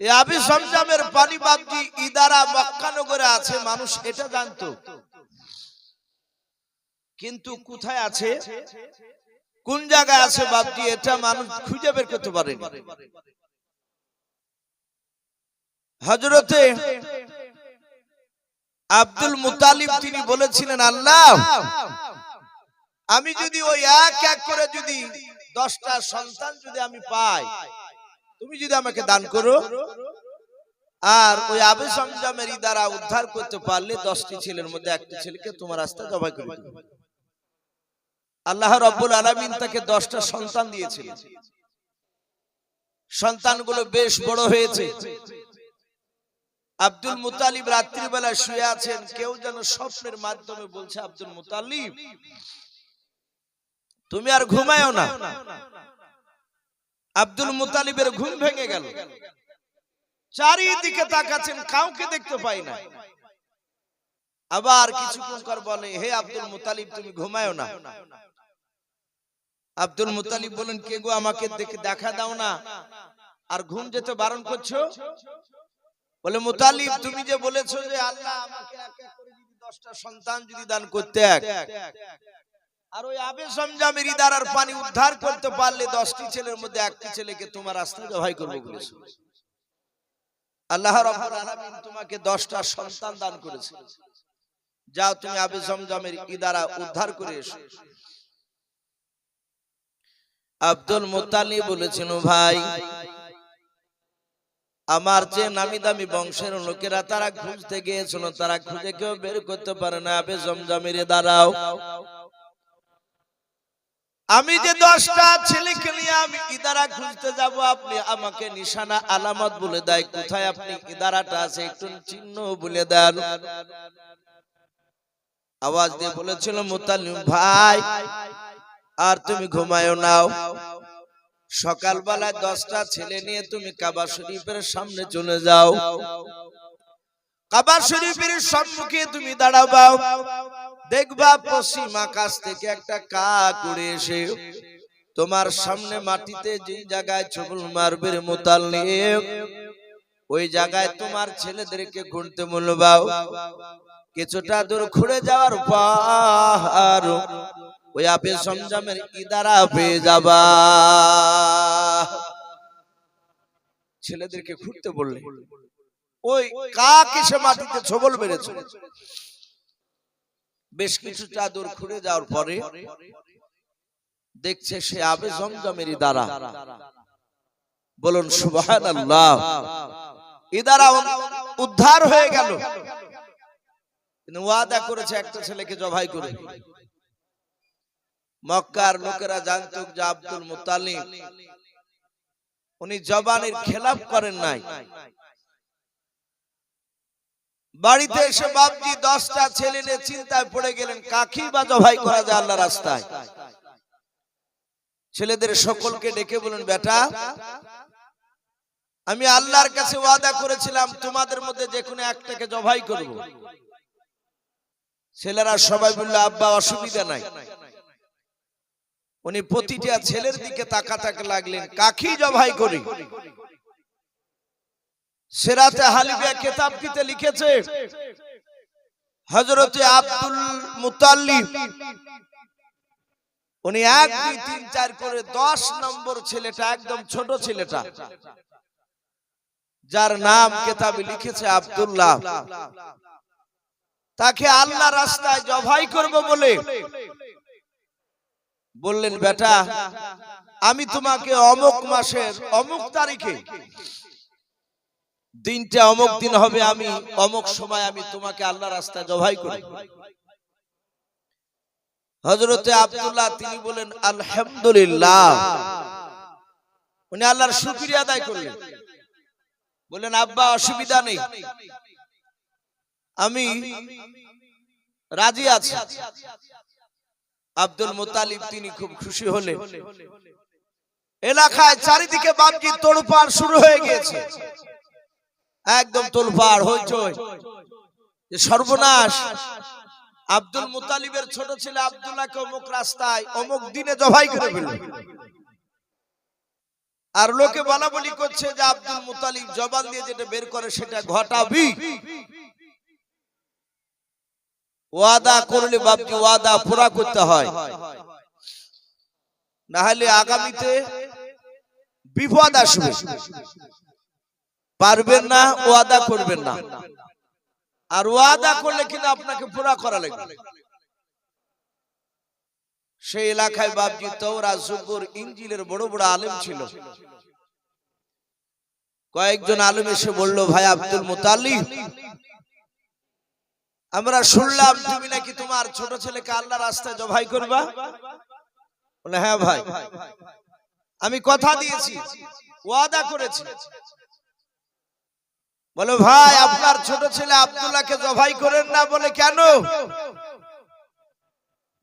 আবি সমজামের পানি ইদারা মক্কানগরে আছে, মানুষ এটা কিন্তু কোথায় আছে? কোন জায়গায় আছে এটা মানুষ খুঁজে বের করতে পারেনি। হজরতে আব্দুল মুতালিব তিনি বলেছিলেন, আল্লাহ, আমি যদি ওই এক এক করে যদি দশটা সন্তান যদি আমি পাই তুমি যদি আমাকে দান করো আর ওই আবে সংযমের দ্বারা উদ্ধার করতে পারলে দশটি ছেলের মধ্যে একটি ছেলেকে তোমার রাস্তায় জবাই করে দেবো। আল্লাহ রব্বুল আলমিন তাকে দশটা সন্তান দিয়েছিলেন সন্তানগুলো বেশ বড় হয়েছে। আব্দুল মুতালিব রাত্রিবেলা শুয়ে আছেন কেউ যেন স্বপ্নের মাধ্যমে বলছে আব্দুল মুতালিব। তুমি আর ঘুমায়ও না। আব্দুল মুতালিবের ঘুম ভেঙে গেল। চারিদিকে তাকাচ্ছেন কাউকে দেখতে পাই না। আবার কিছুক্ষণ পর বলে হে আব্দুল মুতালিব তুমি ঘুমায়ও না। আব্দুল মুতালিব বলেন কে গো আমাকে দেখে দেখা দাও না? আর ঘুম যেতে বারণ করছ? বলে মুতালিব তুমি যে বলেছ যে আল্লাহ আমাকে এক এক করে যদি দশটা সন্তান যদি দান করতে এক। আর ওই আবে সমজামের ইদারার পানি উদ্ধার করতে পারলে দশটি ছেলের মধ্যে একটি ছেলেকে তোমার রাস্তায় জবাই করব বলেছ আল্লাহ রাব্বুল আলামিন তোমাকে দশটা সন্তান দান করেছে। যাও তুমি আবে জমজমের ইদারা উদ্ধার করে এসো। আব্দুল মুতালি বলেছেন ভাই, আমার যে নামি দামি বংশের লোকেরা তারা খুঁজতে গিয়েছিল, তারা খুঁজে কেউ বের করতে পারে না। আবে জমজমের দাঁড়াও আমি যে দশটা ছেলেকে নিয়ে আমি ইদারা খুঁজতে যাব আপনি আমাকে নিশানা আলামত বলে দেয়। কোথায় আপনি ইদারাটা আছে একটু চিহ্ন বলে দেন। আওয়াজ দিয়ে বলেছিল মুতালিম ভাই আর তুমি ঘুমায়ও নাও সকালবেলায় দশটা ছেলে নিয়ে তুমি কাবা শরীফের সামনে চলে যাও। কাবা শরীফের সম্মুখে তুমি দাঁড়াবাও দেখবা পশ্চিম আকাশ থেকে একটা কাক উড়ে এসে তোমার সামনে মাটিতে যে জায়গায় ছবল মারবে মোতাল নিয়ে ওই জায়গায় তোমার ছেলেদেরকে গুনতে মূলবাও কিছুটা দূর ঘুরে যাওয়ার পর ওই আপে সমজামের ইদারা পেয়ে যাবা। ছেলেদেরকে ঘুরতে বললে। ওই কাক এসে মাটিতে ছবল মেরেছে বেশ কিছু চাদর খুঁড়ে যাওয়ার পরে দেখছে সে আবে জমজমেরই দ্বারা বলুন সুবাহান আল্লাহ ইদারা উদ্ধার হয়ে গেল। ওয়াদা করেছে একটা ছেলেকে জবাই করে। মক্কার লোকেরা জানত যে আব্দুল মুতালিম উনি জবানের খেলাপ করেন নাই। বাড়িতে এসে বাপজি দশটা ছেলে নিয়ে চিন্তায় পড়ে গেলেন কাকি বা জবাই করা যায় আল্লাহ রাস্তায়। ছেলেদের সকলকে ডেকে বলুন বেটা আমি আল্লাহর কাছে ওয়াদা করেছিলাম তোমাদের মধ্যে যে কোনো একটাকে জবাই করব। ছেলেরা সবাই বলল আব্বা অসুবিধা নাই। উনি প্রতিটা ছেলের দিকে তাকাতাকে লাগলেন কাকি জবাই করি। সেরাতে হালিবিয়া কেতাবটিতে লিখেছে হজরতে আব্দুল মুতাল্লিব। উনি এক, দুই, তিন, চার করে দশ নম্বর ছেলেটা, একদম ছোট ছেলেটা, যার নাম কেতাবে লিখেছে আব্দুল্লাহ। তাকে আল্লাহ রাস্তায় জবাই করব বলে বললেন, বেটা, আমি তোমাকে অমুক মাসের, অমুক তারিখে দিনটা অমুক দিন হবে আমি, অমুক সময় আমি তোমাকে আল্লাহ রাস্তায় জবাই করি হজরতে আব্দুল্লাহ, তিনি বলেন, আলহামদুলিল্লাহ। উনি আল্লাহর শুক্রিয়া আদায় করলেন। বললেন আব্বা, অসুবিধা নেই। আমি রাজি আছি। আব্দুল মোতালিব, তিনি খুব খুশি হলেন। এলাকায় চারিদিকে বাপজি তোড়পাড় শুরু হয়ে গিয়েছে। একদম তোলপাড় হইচই। যে সর্বনাশ। আব্দুল মুতালিবের ছোট ছেলে আব্দুল্লাহকে অমুক রাস্তায় অমুক দিনে জবাই করে ফেলল আর লোকে বলা বলি করছে যে আব্দুল মুতালিব জবান দিয়ে যেটা বের করে সেটা ঘটাবি। ওয়াদা করলে বাপজি ওয়াদা পুরা করতে হয়। না হলে আগামীতে বিপদ আসবে। পারবেন না ওয়াদা করবেন না। আর ওয়াদা করলে কিন্তু আপনাকে পুরা করা লাগবে। সেই এলাকায় বাপজি তৌরা জুবুর ইঞ্জিলের বড় বড় আলেম ছিল। কয়েকজন আলেম এসে বলল ভাই আব্দুল মুতালিব আমরা শুনলাম তুমি নাকি তোমার ছোট ছেলেকে আল্লাহ রাস্তায় জবাই করবা? বলে হ্যাঁ ভাই। আমি কথা দিয়েছি ওয়াদা করেছি। বলে, ভাই, আপনার ছোট ছেলে আব্দুল্লাহকে জবাই করেন না। বলে, কেন?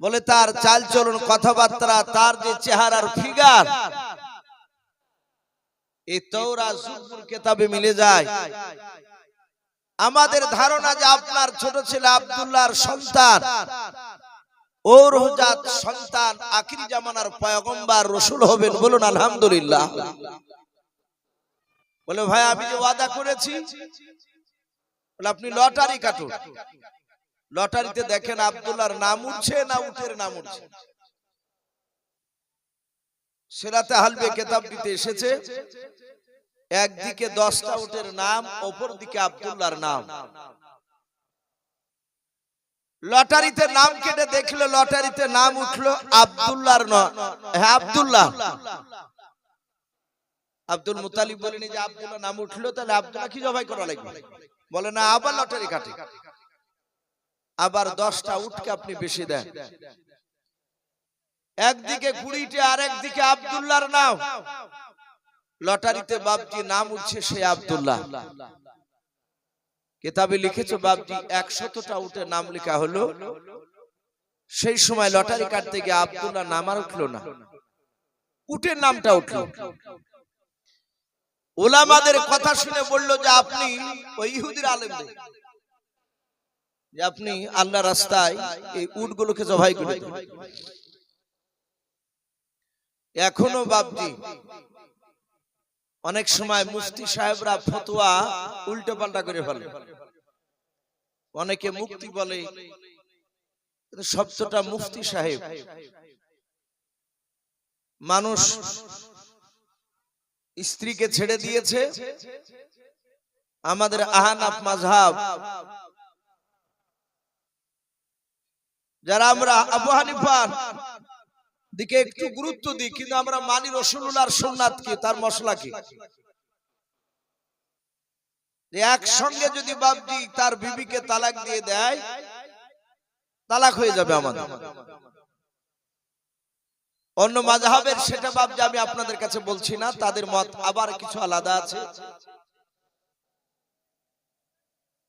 বলে, তার চাল চলন কথাবার্তা, তার যে চেহারার ফিগার এই তৌরা জুবুর কেতাবে মিলে যায়। আমাদের ধারণা যে আপনার ছোট ছেলে আব্দুল্লাহর সন্তান, ওর হুজাত সন্তান আখিরি জামানার পয়গম্বর রসুল হবেন বলুন, আলহামদুলিল্লাহ। বলে, ভাই, আমি যে ওয়াদা করেছি, বলে, আপনি লটারি কাটুন। লটারিতে দেখেন আব্দুল্লাহর নাম উঠছে না উটের নাম উঠছে। সেরাতে হালবে কেতাব দিতে এসেছে। একদিকে দশটা উটের নাম, অপর দিকে আব্দুল্লাহর নাম। লটারিতে নাম কেটে দেখল, লটারিতে নাম উঠল আব্দুল্লাহর ন হ্যাঁ আব্দুল্লাহ। আব্দুল মুতালিব বলেনি যে আব্দুল্লাহ নাম উঠল তাহলে আব্দুল্লাহ কি জবাই করা লাগবে? বলে না আবার লটারি কাটে। আবার দশটা উঠকে আপনি বেশি দেন। একদিকে কুড়িটে আর একদিকে আব্দুল্লাহর নাম। লটারিতে বাপজি নাম উঠছে সে আব্দুল্লাহ। কেতাবে লিখেছো বাপজি একশতটা উঠে নাম লেখা হলো। সেই সময় লটারি কাটতে গিয়ে আব্দুল্লাহ নাম আর উঠল না। উটের নামটা উঠল। ওলামাদের কথা শুনে বলল যে আপনি ওই ইহুদির আলেম যে আপনি আল্লাহ রাস্তায় এই উটগুলোকে জবাই করে এখনও বাপজি, অনেক সময় মুফতি সাহেবরা ফতোয়া উল্টো পাল্টা করে ফেলে। অনেকে মুক্তি বলে শব্দটা মুফতি সাহেব, মানুষ স্ত্রীকে ছেড়ে দিয়েছে। আমাদের আহানাফ মাঝহাব যারা আমরা আবু হানিফার দিকে একটু গুরুত্ব দিই কিন্তু আমরা মানি রসুল্লাহর সোননাথ কি তার মশলা কি? একসঙ্গে যদি বাপজি তার বিবিকে তালাক দিয়ে দেয় তালাক হয়ে যাবে আমাদের। অন্য মাঝহাবের সেটা ভাব যে আমি আপনাদের কাছে বলছি না, তাদের মত আবার কিছু আলাদা আছে।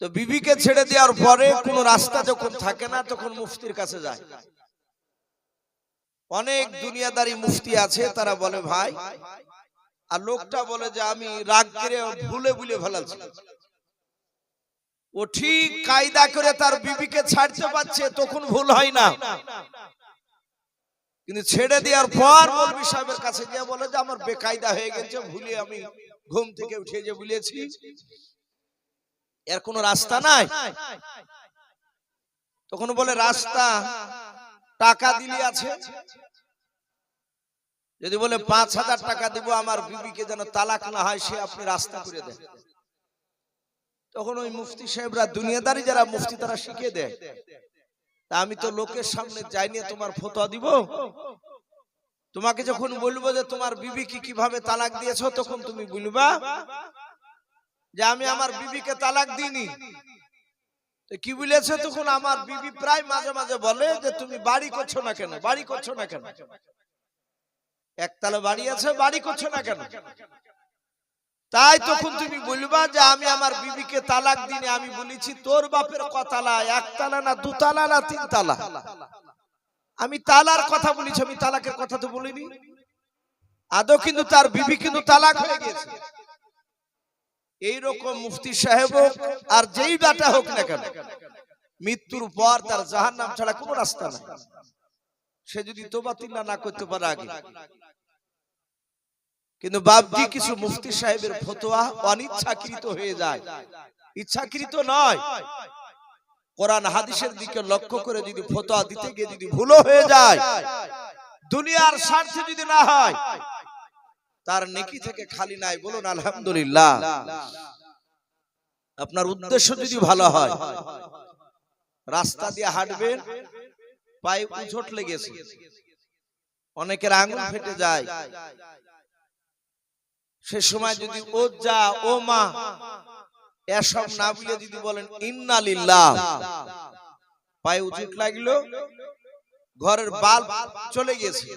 তো বিবিকে ছেড়ে দেওয়ার পরে কোন রাস্তা যখন থাকে না, তখন মুফতির কাছে যায়। অনেক দুনিয়াদারি মুফতি আছে, তারা বলে, ভাই, আর লোকটা বলে যে, আমি রাগ করে ভুলে ভুলে ফেলাচ্ছি ও ঠিক কায়দা করে তার বিবিকে ছাড়তে পারছে, তখন ভুল হয় না। কিন্তু ছেড়ে দেওয়ার পর মৌলবী সাহেবের কাছে গিয়ে বলে যে, আমার বেকায়দা হয়ে গেছে, ভুলে আমি ঘুম থেকে উঠে যে ভুলেছি। এর কোনো রাস্তা নাই? তখন বলে, রাস্তা, টাকা দিলে আছে। যদি বলে, পাঁচ হাজার টাকা দিব, আমার বিবিকে যেন তালাক না হয়, সে আপনি রাস্তা করে দেন। তখন ওই মুফতি সাহেবরা, দুনিয়াদারি যারা মুফতি, তারা শিখিয়ে দেয়। তা আমি তো লোকের সামনে যাইনি তোমার ফতোয়া দিব? তোমাকে যখন বলব যে তোমার বিবিকে কীভাবে তালাক দিয়েছ তখন তুমি বলবা যে আমি আমার বিবিকে তালাক দিইনি। তো কি বলেছে তখন আমার বিবি প্রায় মাঝে মাঝে বলে যে তুমি বাড়ি করছ না কেন? বাড়ি করছ না কেন? একতলা বাড়ি আছে বাড়ি করছ না কেন? তাই তখন তুমি বলবা যে আমি আমার বিবিকে তালাক দিনে আমি বলেছি তোর বাপের কথালা একতলা না দুতলা না তিনতলা আমি তালার কথা বলেছি আমি তালাকের কথা তো বলিনি। আদৌ কিন্তু তার বিবি কিন্তু তালাক হয়ে গেছে এইরকম মুফতি সাহেব হোক আর যেই ডাটা হোক না কেন মৃত্যুর পর তার জাহান নাম ছাড়া কোনো রাস্তা নাই। সে যদি তোবা তিল্লা না করতে পারে আগে কিন্তু বাবজি কিছু মুফতি সাহেবের ফতোয়া অনিচ্ছাকৃত হয়ে যায়। ইচ্ছাকৃত নয়। কোরআন হাদিসের দিকে লক্ষ্য করে যদি ফতোয়া দিতে গিয়ে যদি ভুলও হয়ে যায়, দুনিয়ার স্বার্থে যদি না হয়, তার নেকি থেকে খালি নাই বলুন আলহামদুলিল্লাহ। আপনার উদ্দেশ্য যদি ভালো হয়, রাস্তা দিয়ে হাঁটবেন, পায়ে উঝট লেগেছে, অনেকের আঙুল ফেটে যায় সে সময় যদি ও যা ও মা এসব না বুঝে যদি বলেন ইন্না লিল্লাহ পায়ে উচিত লাগল ঘরের বাল চলে গেছে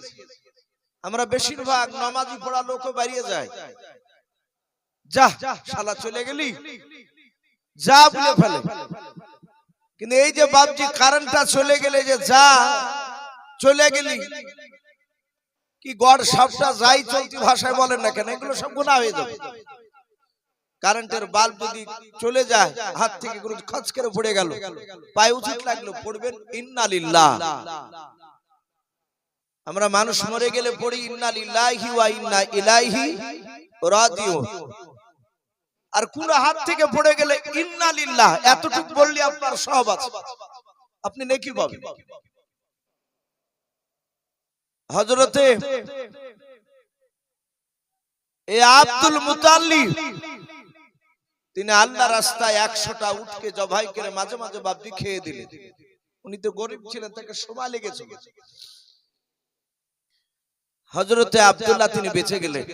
আমরা বেশিরভাগ নামাজি পড়া লোকও বাড়িয়ে যায়। যা শালা চলে গেলি। যা বলে ফেলে। কিন্তু এই যে বাপজি কারেন্টটা চলে গেলে যে যা চলে গেলি। কি গড় সবটা যাই চলতি ভাষায় বলেন না কেন? এগুলো সব গুণা হয়ে যাবে। কারেন্টের বাল্ব যদি চলে যায় হাত থেকে কোনো খচ করে পড়ে গেল। পায়ে উচিত লাগল পড়বেন ইন্নালিল্লাহ আমরা মানুষ মরে গেলে পড়ি ইন্নালিল্লাহি ওয়া ইন্না ইলাইহি রাজিউন। আর কোন হাত থেকে পড়ে গেলে ইন্নালিল্লাহ এতটুকু বললে আপনার সব আছে। আপনি নেকি পাবেন। হযরতে এ আব্দুল মুতাল্লি তিনি আল্লাহ রাস্তায় একশোটা উঠকে জবাই করে মাঝে মাঝে বাবদি খেয়ে দিলেন। উনি তো গরিব ছিলেন, তাকে সময় লেগেছিল হজরতে আব্দুল্লাহ তিনি বেঁচে গেলেন।